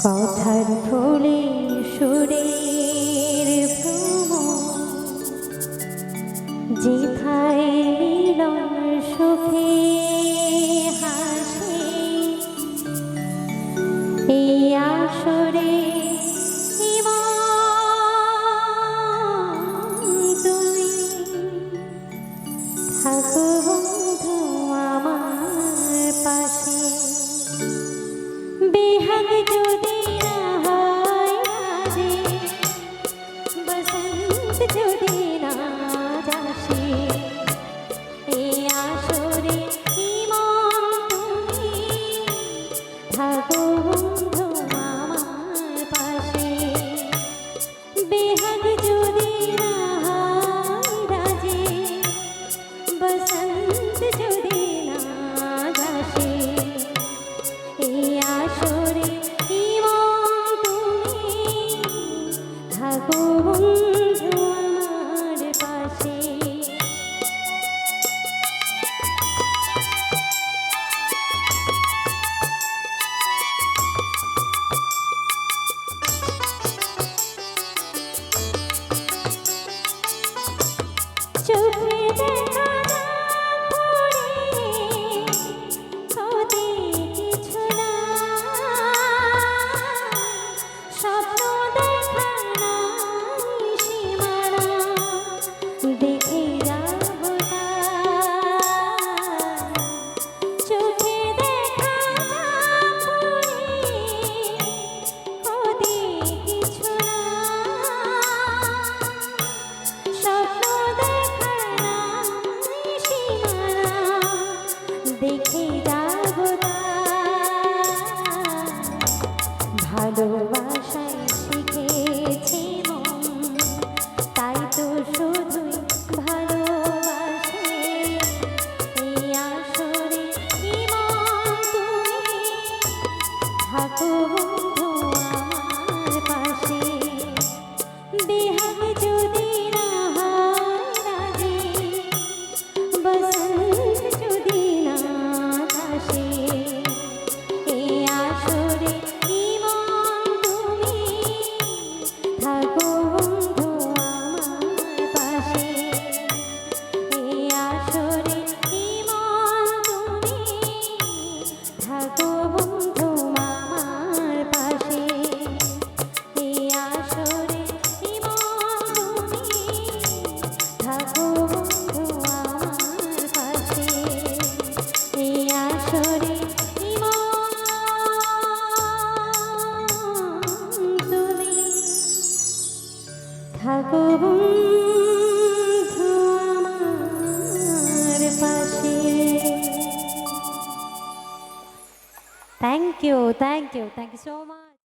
কথার ফুলে সুরে থাকো Stop. যদি না থাকো বন্ধু আমার পাশে। Thank you thank you thank you so much